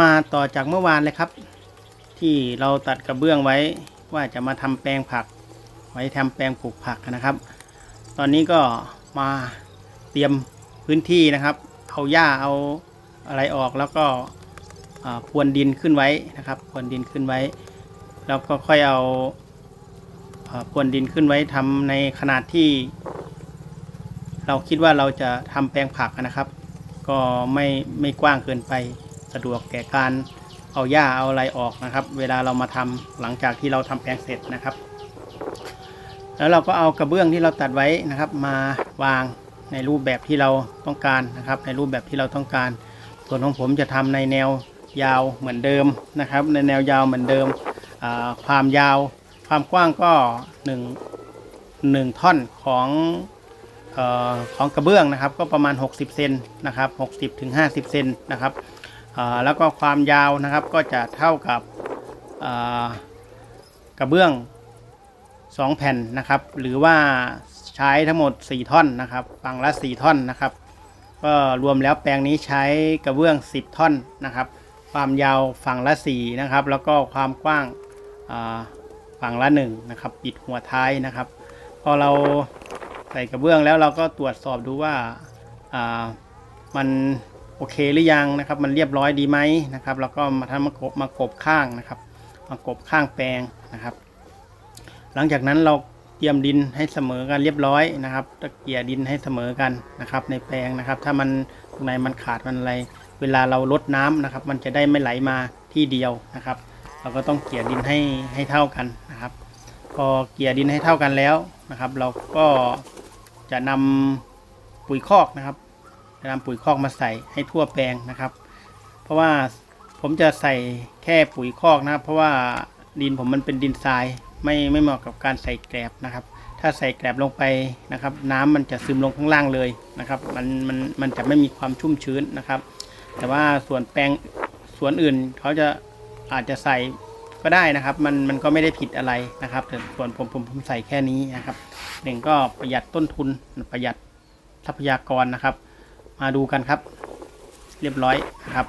มาต่อจากเมื่อวานเลยครับ ที่เราตัดกระเบื้องไว้ว่าจะมาทำแปลงผัก ไว้ทำแปลงปลูกผักนะครับ ตอนนี้ก็มาเตรียมพื้นที่นะครับ เอาหญ้าเอาอะไรออกแล้วก็พรวนดินขึ้นไว้นะครับพรวนดินขึ้นไว้ แล้วก็ค่อยเอาพรวนดินขึ้นไว้ทำในขนาดที่ เราคิดว่าเราจะทำแปลงผักนะครับ ก็ไม่ไม่กว้างเกินไป สะดวกแก่การเอาหญ้าเอาอะไรออกนะครับ เวลาเรามาทำหลังจากที่เราทำแปลงเสร็จนะครับ แล้วเราก็เอากระเบื้องที่เราตัดไว้นะครับ มาวางในรูปแบบที่เราต้องการนะครับ ในรูปแบบที่เราต้องการ ส่วนของผมจะทำในแนวยาวเหมือนเดิมนะครับ ในแนวยาวเหมือนเดิมความยาวความกว้างก็หนึ่งหนึ่งท่อนของออของกระเบื้องนะครับ ก็ประมาณ 60เซนนะครับ60ถึง50เซนนะครับ แล้วก็ความยาวนะครับก็จะเท่ากับกระเบื้อง 2 แผ่นนะครับ หรือว่าใช้ทั้งหมด 4 ท่อนนะครับฝั่งละ 4 ท่อนนะครับ ก็รวมแล้วแปลงนี้ใช้กระเบื้อง 10 ท่อนนะครับ ความยาวฝั่งละ 4 นะครับ แล้วก็ความกว้างฝั่งละ 1 นะครับ ปิดหัวท้ายนะครับ พอเราใส่กระเบื้องแล้วเราก็ตรวจสอบดูว่ามัน โอเคหรือยังนะครับ มันเรียบร้อยดีไหมนะครับ แล้วก็มาทำมากบมากบข้างนะครับ มากบข้างแปลงนะครับ หลังจากนั้นเราเตรียมดินให้เสมอกันเรียบร้อยนะครับตะเกียดินให้เสมอกันนะครับ ในแปลงนะครับ ถ้ามันตรงไหนมันขาดมันอะไร เวลาเราลดน้ำนะครับ มันจะได้ไม่ไหลมาที่เดียวนะครับ เราก็ต้องเกลี่ยดินให้ให้เท่ากันนะครับ พอเกลี่ยดินให้เท่ากันแล้วนะครับ เราก็จะนำปุ๋ยคอกนะครับ จะนำปุ๋ยคอกมาใส่ให้ทั่วแปลงนะครับ เพราะว่าผมจะใส่แค่ปุ๋ยคอกนะครับ เพราะว่าดินผมมันเป็นดินทรายไม่ไม่เหมาะกับการใส่แกลบนะครับ ถ้าใส่แกลบลงไปนะครับ น้ำมันจะซึมลงข้างล่างเลยนะครับ มันมันมันจะไม่มีความชุ่มชื้นนะครับ แต่ว่าส่วนแปลงสวนอื่นเขาจะอาจจะใส่ก็ได้นะครับ มันมันก็ไม่ได้ผิดอะไรนะครับแต่ส่วนผมผมผมใส่แค่นี้นะครับหนึ่งก็ประหยัดต้นทุนประหยัดทรัพยากรนะครับ มาดูกันครับ เรียบร้อยครับ